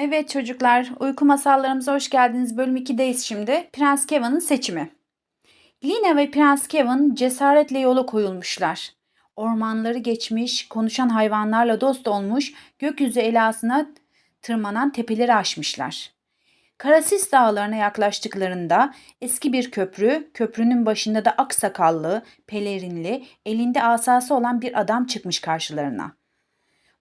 Evet çocuklar, uyku masallarımıza hoş geldiniz. Bölüm 2'deyiz şimdi. Prens Kevin'in seçimi. Lina ve Prens Kevin cesaretle yola koyulmuşlar. Ormanları geçmiş, konuşan hayvanlarla dost olmuş, gökyüzü elasına tırmanan tepeleri aşmışlar. Karasis dağlarına yaklaştıklarında eski bir köprü, köprünün başında da aksakallı, pelerinli, elinde asası olan bir adam çıkmış karşılarına.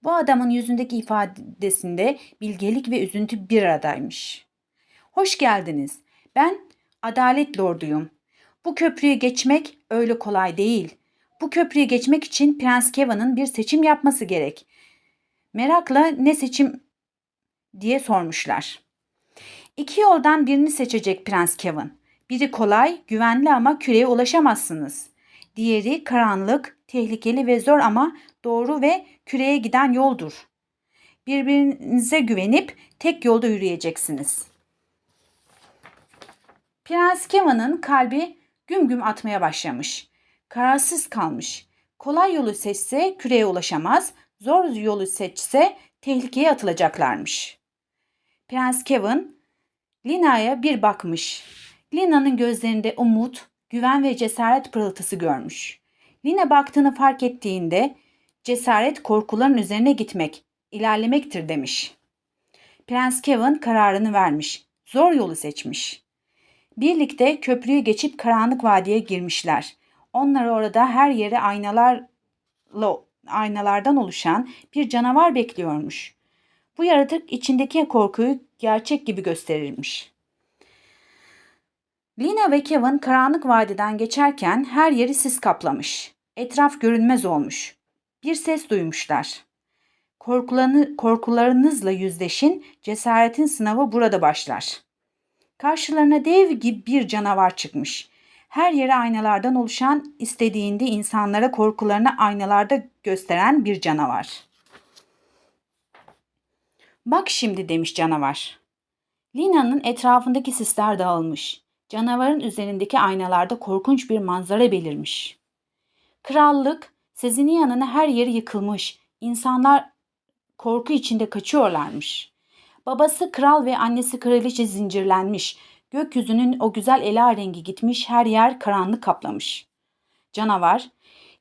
Bu adamın yüzündeki ifadesinde bilgelik ve üzüntü bir aradaymış. Hoş geldiniz. Ben Adalet Lorduyum. Bu köprüyü geçmek öyle kolay değil. Bu köprüyü geçmek için Prens Kevin'in bir seçim yapması gerek. Merakla ne seçim diye sormuşlar. İki yoldan birini seçecek Prens Kevin. Biri kolay, güvenli ama küreye ulaşamazsınız. Diğeri karanlık, tehlikeli ve zor ama doğru ve küreye giden yoldur. Birbirinize güvenip tek yolda yürüyeceksiniz. Prens Kevin'in kalbi güm güm atmaya başlamış. Kararsız kalmış. Kolay yolu seçse küreye ulaşamaz, zor yolu seçse tehlikeye atılacaklarmış. Prens Kevin Lina'ya bir bakmış. Lina'nın gözlerinde umut, güven ve cesaret pırıltısı görmüş. Lina baktığını fark ettiğinde cesaret korkuların üzerine gitmek, ilerlemektir demiş. Prens Kevin kararını vermiş. Zor yolu seçmiş. Birlikte köprüyü geçip karanlık vadiye girmişler. Onları orada her yere aynalarla aynalardan oluşan bir canavar bekliyormuş. Bu yaratık içindeki korkuyu gerçek gibi gösterirmiş. Lina ve Kevin karanlık vadiden geçerken her yeri sis kaplamış. Etraf görünmez olmuş. Bir ses duymuşlar. Korkularını, korkularınızla yüzleşin, cesaretin sınavı burada başlar. Karşılarına dev gibi bir canavar çıkmış. Her yere aynalardan oluşan, istediğinde insanlara korkularını aynalarda gösteren bir canavar. Bak şimdi demiş canavar. Lina'nın etrafındaki sisler dağılmış. Canavarın üzerindeki aynalarda korkunç bir manzara belirmiş. Krallık, Sezinin yanına her yeri yıkılmış. İnsanlar korku içinde kaçıyorlarmış. Babası kral ve annesi kraliçe zincirlenmiş. Gökyüzünün o güzel ela rengi gitmiş, her yer karanlık kaplamış. Canavar,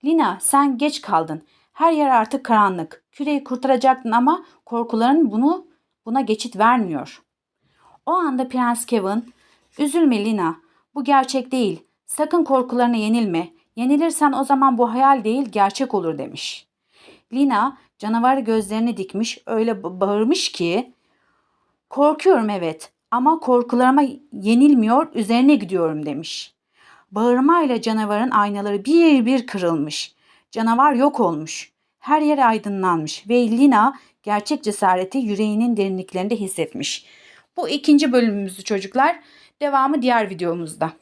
Lina sen geç kaldın. Her yer artık karanlık. Küreyi kurtaracaktın ama korkuların bunu buna geçit vermiyor. O anda Prens Kevin, üzülme Lina, bu gerçek değil. Sakın korkularına yenilme. Yenilirsen o zaman bu hayal değil gerçek olur demiş. Lina canavar gözlerini dikmiş öyle bağırmış ki korkuyorum evet ama korkularıma yenilmiyor üzerine gidiyorum demiş. Bağırmayla canavarın aynaları bir bir kırılmış. Canavar yok olmuş. Her yer aydınlanmış ve Lina gerçek cesareti yüreğinin derinliklerinde hissetmiş. Bu ikinci bölümümüzü çocuklar. Devamı diğer videomuzda.